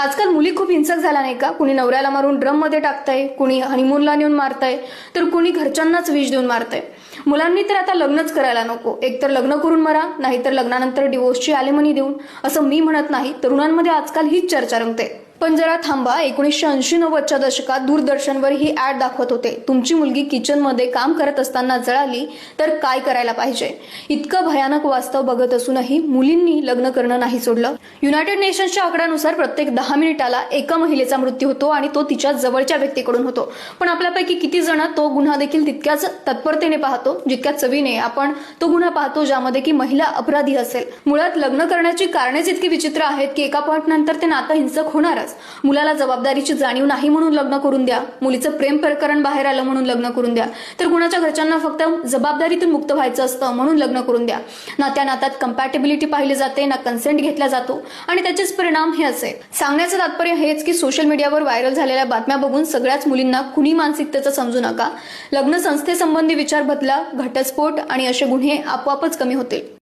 आजकाल मुली खूप हिंसक झाल्या नाही का? कुणी नवऱ्याला मारून ड्रममध्ये टाकताय कुणी हनीमूनला नेऊन मारताय तर कुणी घरच्यांनाच विष देऊन मारताय. मुलांनी तर आता लग्नच करायला नको. एकतर लग्न करून मरा नाहीतर लग्नानंतर डिवोर्सची आलेमनी देऊन असं मी म्हणत नाही तरुणांमध्ये आजकाल हीच चर्चा रंगते. पण जरा थांबा एकोणीसशे ऐंशी नव्वदच्या दशकात दूरदर्शनवर ही ऍड दाखवत होते. तुमची मुलगी किचनमध्ये काम करत असताना जळाली तर काय करायला पाहिजे? इतकं भयानक वास्तव बघत असूनही मुलींनी लग्न करणं नाही सोडलं. युनायटेड नेशन्सच्या आकड्यानुसार प्रत्येक दहा मिनिटाला एका महिलेचा मृत्यू होतो आणि तो तिच्या जवळच्या व्यक्तीकडून होतो. पण आपल्यापैकी किती जण तो गुन्हा देखील तितक्याच तत्परतेने पाहतो जितक्या चवीने आपण तो गुन्हा पाहतो ज्यामध्ये की महिला अपराधी असेल. मुळात लग्न करण्याची कारणेच इतकी विचित्र आहेत की एका पॉईंट नंतर ते नातं हिंसक होणारच. मुलाला जबाबदारीची जाणीव नाही म्हणून लग्न करून द्या. मुलीचं प्रेम प्रकरण बाहेर आलं म्हणून लग्न करून द्या. तर कुणाच्या घरच्यांना फक्त जबाबदारीतून मुक्त व्हायचं असतं म्हणून लग्न करून द्या. ना त्या नात्यात कम्पॅटेबिलिटी पाहिली जाते ना कन्सेंट घेतला जातो आणि त्याचेच परिणाम हे असे सांगण्याचं तात्पर्य हेच की सोशल मीडियावर व्हायरल झालेल्या बातम्या बघून सगळ्याच मुलींना कुणी मानसिकतेचं समजू नका. लग्न संस्थेसंबंधी विचार बदला घटस्फोट आणि असे गुन्हे आपोआपच कमी होतील.